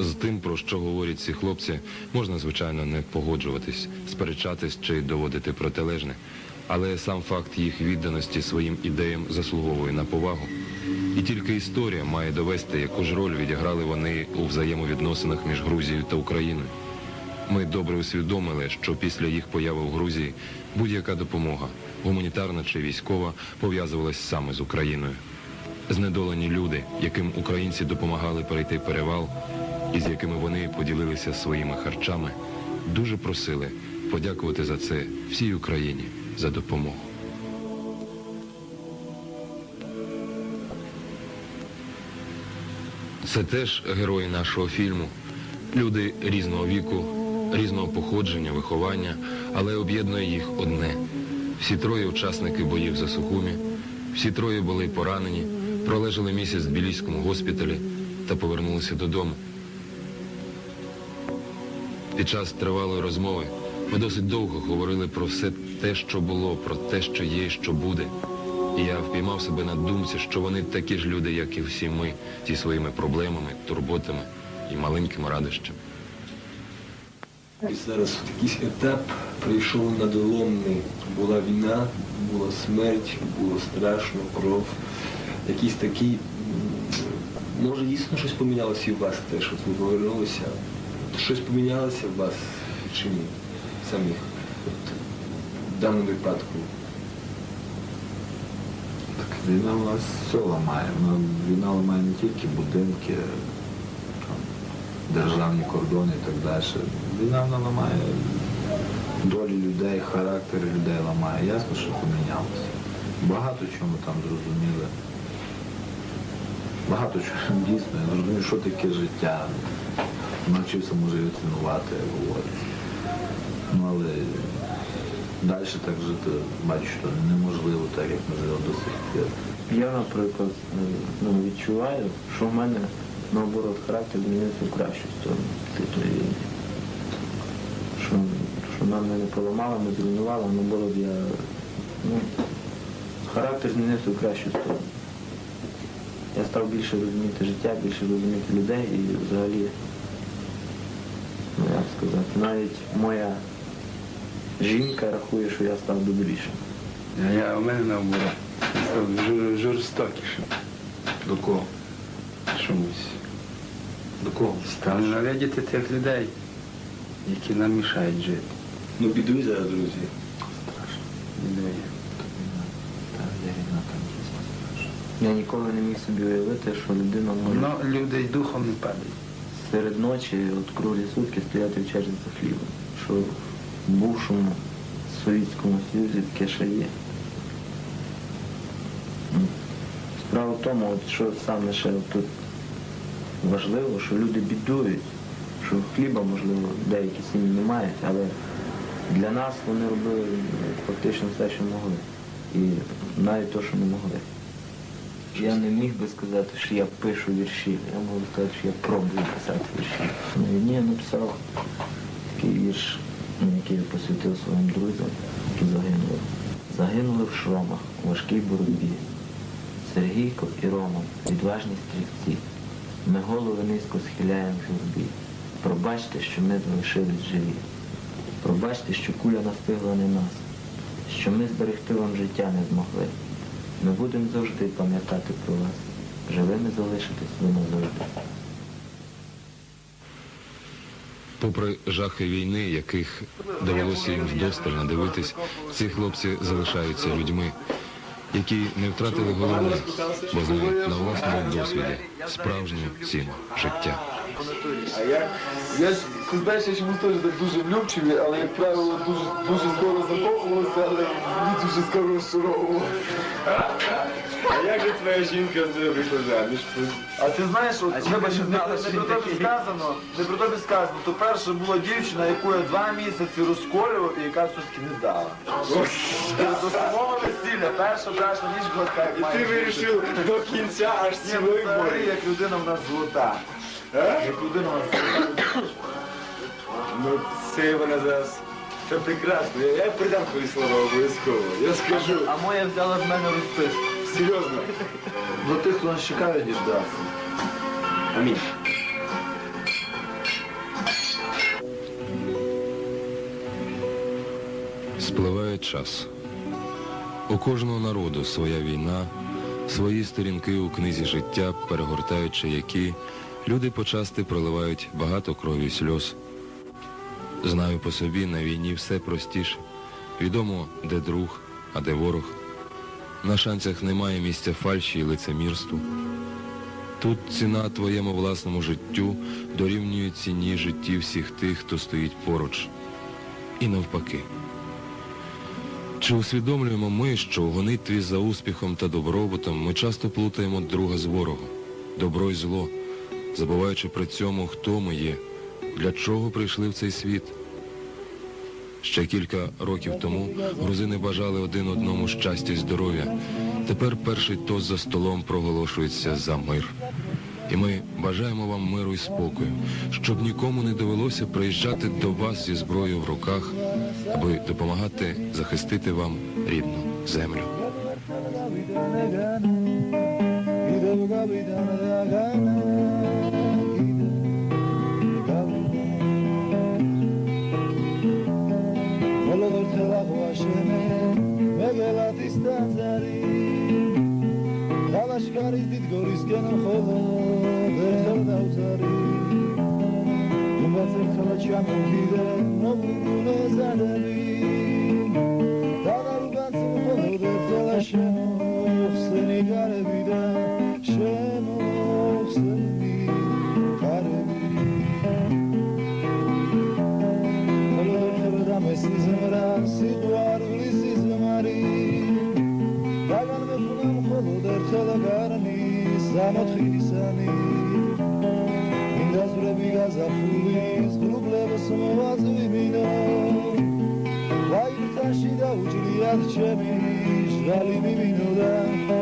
З тим, про що говорять ці хлопці, можна, звичайно, не погоджуватись, сперечатись чи доводити протилежне. Але сам факт їх відданості своїм ідеям заслуговує на повагу. І тільки історія має довести, яку ж роль відіграли вони у взаємовідносинах між Грузією та Україною. Ми добре усвідомили, що після їх появи в Грузії будь-яка допомога, гуманітарна чи військова, пов'язувалась саме з Україною. Знедолені люди, яким українці допомагали перейти перевал, і з якими вони поділилися своїми харчами, дуже просили подякувати за це всій Україні за допомогу. Це теж герої нашого фільму. Люди різного віку, різного походження, виховання, але об'єднує їх одне. Всі троє учасники боїв за Сухумі, всі троє були поранені, пролежали місяць в Тбіліському госпіталі та повернулися додому. Під час тривалої розмови ми досить довго говорили про все те, що було, про те, що є що буде. І я впіймав себе на думці, що вони такі ж люди, як і всі ми, зі своїми проблемами, турботами і маленькими радощами. І зараз якийсь етап прийшов надоломний. Була війна, була смерть, було страшно, кров. Якийсь такий, може дійсно щось помінялося і в вас теж, от ви повернулися. Щось помінялося в вас чи ні? Самих. От, в даному випадку. Так війна у нас все ламає. Вона, війна ламає не тільки будинки, там, державні кордони і так далі. Війна вона ламає долі людей, характери людей ламає. Ясно, що помінялося. Багато чому там зрозуміли. Багато чого дійсно. Я зрозумів, що таке життя. Навчився, може, його цінувати, як говориться. Ну, але далі так жити, бачу, що неможливо так, як ми живемо до сих пір. Я, наприклад, ну, відчуваю, що в мене наоборот характер змінився в кращу сторону після війни. Що, що вона мене поламала, не зруйнувала, наоборот я ну, характер змінився в кращу сторону. Я став більше розуміти життя, більше розуміти людей і взагалі, сказати, навіть моя жінка рахує, що я став добрішим. Я, я, у мене наоборот. Став жор- жорстокішим До кого? чомусь. До кого? Став ненавидіти тих людей, які нам мішають жити. Ну, бідуй зараз, друзі. Страшно. Та я. Я ніколи не міг собі уявити, що людина може Воно люди й духом не падають. Серед ночі от круглі сутки стояти в черзі за хлібом. Що в бувшому Совєтському Союзі таке ще є. Ну, Справа в тому, от що саме ще тут важливо, що люди бідують, що хліба, можливо, деякі сім'ї не мають, але для нас вони робили фактично все, що могли. І навіть те, що не могли. Я не міг би сказати, що я пишу вірші. Я можу сказати, що я пробую писати вірші. На війні я написав такий вірш, ну, який я посвятив своїм друзям, які загинули. Загинули в шромах у важкій боротьбі. Сергійко і Рома, відважні стрільці. Ми голови низько схиляємо в журбі. Пробачте, що ми залишились живі. Пробачте, що куля настигла не нас, що ми зберегти вам життя не змогли. Ми будемо завжди пам'ятати про вас. Живими залишитись ви назавжди. Попри жахи війни, яких довелося їм вдосталь надивитись, ці хлопці залишаються людьми, які не втратили головне, бо знають на власному досвіді справжню ціну життя. А я, я ж, ти знаєш, я чомусь теж так дуже влюбчивий, але, як правило, дуже, дуже скоро закохувався, але мені дуже скоро розчаровував. А як же твоя жінка вийшла заміж? А ти знаєш, от, вибач, не, не про тобі сказано, не про тобі сказано, то перша була дівчина, яку я два місяці розколював і яка все-таки не дала. До самого весілля, перша страшно, ніч глота. І ти вирішив до кінця аж цілої ну, бої. Як людина в нас золота. Е? Як людина в нас золота. Ну, це вона зараз. Це прекрасно. Я, я придам твої слова обов'язково. Я скажу. А моя взяла в мене розписку. Серйозно. До тих, хто нас чекає, діждався. Амінь. Спливає час. У кожного народу своя війна, свої сторінки у книзі життя, перегортаючи які, люди почасти проливають багато крові й сльоз. Знаю по собі, на війні все простіше. Відомо, де друг, а де ворог. На шанцях немає місця фальші і лицемірству. Тут ціна твоєму власному життю дорівнює ціні житті всіх тих, хто стоїть поруч. І навпаки. Чи усвідомлюємо ми, що у гонитві за успіхом та добробутом ми часто плутаємо друга з ворогом, добро й зло, забуваючи при цьому, хто ми є, для чого прийшли в цей світ? Ще кілька років тому грузини бажали один одному щастя й здоров'я. Тепер перший тост за столом проголошується за мир. І ми бажаємо вам миру і спокою, щоб нікому не довелося приїжджати до вас зі зброєю в руках, аби допомагати захистити вам рідну землю. ლაშქარის დიდ გორისკენ მხოლოდ ერთხელ დავზარი გადასახსნა ჩამოვიდა ნამდვილ ზადები დაგარუბან სულხოდე ძალა შემოხსენი გარები და შემოხსენი გარები. ხოლოდება მე სიზმრა სიყვარულის სიზმარი. დაგარმეხულა მხოლოდ ერთად გარნი სამოთხისანი მინდა ზურები გაზაფხული sono می‌بینم و این تشیده وجودیت چه میش ولی میبینودم